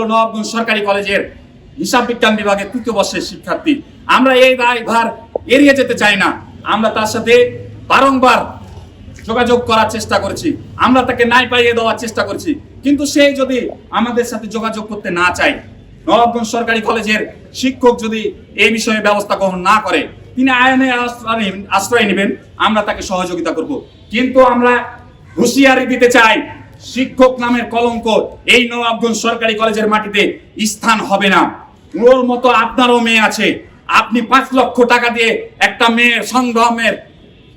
হলো নবাবগঞ্জ সরকারি কলেজের হিসাব বিজ্ঞান বিভাগের তৃতীয় বর্ষের শিক্ষার্থী। আমরা এই দায় ভার এড়িয়ে যেতে চাই না। আমরা তার সাথে বারংবার যোগাযোগ করার চেষ্টা করেছি। আমরা তাকে নাই পাইয়ে দেওয়ার চেষ্টা করেছি। কিন্তু সে যদি আমাদের সাথে যোগাযোগ করতে না চায়, নবাবগঞ্জ সরকারি কলেজের শিক্ষক যদি এই বিষয়ে ব্যবস্থা গ্রহণ না করে, তিনি নেবেন- আশ্রয় নেবেন, আমরা তাকে সহযোগিতা করব। কিন্তু আমরা হুঁশিয়ারি দিতে চাই শিক্ষক নামের কলঙ্ক এই নবাবগঞ্জ সরকারি কলেজের মাটিতে স্থান হবে না। ওর মতো আপনারও মেয়ে আছে। আপনি পাঁচ লক্ষ টাকা দিয়ে একটা মেয়ের সংগ্রামের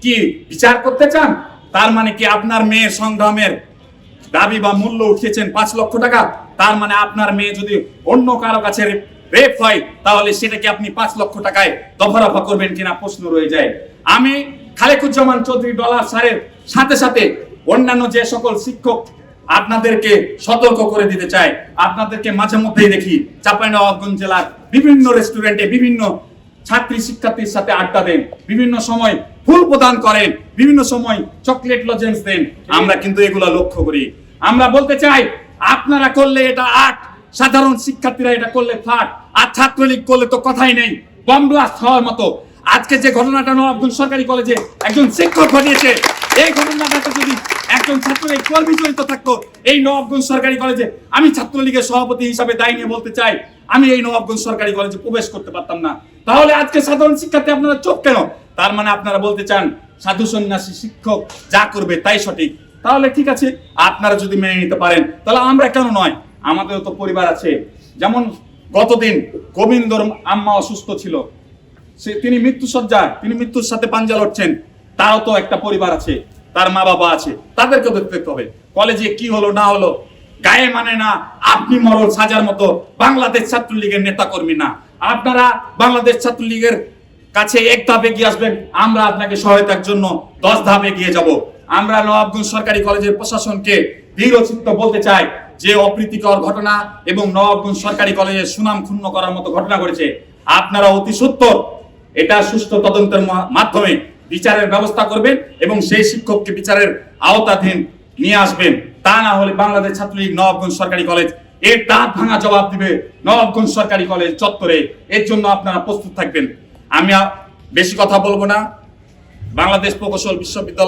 কি বিচার করতে চান? তার মানে কি আপনার মেয়ের সংগ্রামের দাবি বা মূল্য উঠিয়েছেন পাঁচ লক্ষ টাকা? তার মানে আপনার মেয়ে যদি অন্য কারও কাছে রেপ হয়, তাহলে সেটাকে আপনি পাঁচ লক্ষ টাকায় দফা রফা করবেন কিনা প্রশ্ন রয়ে যায়। আমি খালেকুজ্জামান চৌধুরী ডলার স্যারের সাথে সাথে অন্যান্য যে সকল শিক্ষক আপনাদেরকে সতর্ক করে দিতে চাই আপনাদেরকে মাঝে মধ্যেই দেখি চাঁপাইনবাবগঞ্জ জেলার বিভিন্ন রেস্টুরেন্টে বিভিন্ন ছাত্রী শিক্ষার্থীর সাথে আড্ডা দেন, বিভিন্ন সময় ফুল প্রদান করেন, বিভিন্ন সময় চকলেট লজেন্স দেন। আমরা কিন্তু এগুলো লক্ষ্য করি। আমরা বলতে চাই, আপনারা করলে এটা আট সাধারণ শিক্ষার্থীরা এটা করলে ফ্লাট আর ছাত্রলীগ করলে তো কথাই নেই বম ব্লাস্ট হওয়ার মতো। আজকে যে ঘটনাটা নবাবগঞ্জ সরকারি কলেজে একজন শিক্ষক ঘটিয়েছে, এই ছাত্রলীগ কর্মী জড়িত থাকতো। এই নবাবগঞ্জ সরকারি কলেজে আমি ছাত্রলীগের সভাপতি হিসাবে দায় নিয়ে বলতে চাই, আমি এই নবাবগঞ্জ সরকারি কলেজে প্রবেশ করতে পারতাম না। তাহলে আজকে সাধারণ শিক্ষার্থী আপনারা চোখ কেন? তার মানে আপনারা বলতে চান, সাধু সন্ন্যাসী শিক্ষক যা করবে তাই সঠিক। তাহলে ঠিক আছে, আপনারা যদি মেনে নিতে পারেন, তাহলে আমরা কেন নয়? আমাদেরও তো পরিবার আছে। যেমন গতদিন গোবিন্দর আম্মা অসুস্থ ছিল। সে তিনি মৃত্যু সজ্জায় তিনি মৃত্যুর সাথে পাঞ্জা লড়ছেন। তারও তো একটা পরিবার আছে। তার মা বাবা আছে তাদেরকে দেখতে হবে। কলেজে কি হলো, না হলো, গায়ে মানে না, আপনি মরল সাজার মতো বাংলাদেশ ছাত্রলীগের নেতা কর্মী না। আপনারা বাংলাদেশ ছাত্রলীগের কাছে এক ধাপ এগিয়ে আসবেন, আমরা আপনাকে সহায়তার জন্য দশ ধাপে এগিয়ে যাব। আমরা নবাবগঞ্জ সরকারি কলেজের প্রশাসনকে দৃঢ়চিত্ত বলতে চাই যে অপ্রীতিকর ঘটনা এবং নবাবগঞ্জ সরকারি কলেজের সুনাম ক্ষুণ্ণ করার মতো ঘটনা ঘটেছে। আপনারা অতি সত্তর এটা সুষ্ঠু তদন্তের মাধ্যমে বিচারের ব্যবস্থা করবেন এবং সেই শিক্ষককে বিচারের আওতাধীন নিয়ে আসবেন। তা না হলে বাংলাদেশ ছাত্রলীগ নবাবগঞ্জ সরকারি কলেজের দাঁত ভাঙা জবাব দিবে নবাবগঞ্জ সরকারি কলেজ চত্বরে। এর জন্য আপনারা প্রস্তুত থাকবেন। আমি বেশি কথা বলব না। বাংলাদেশ প্রকৌশল বিশ্ববিদ্যালয়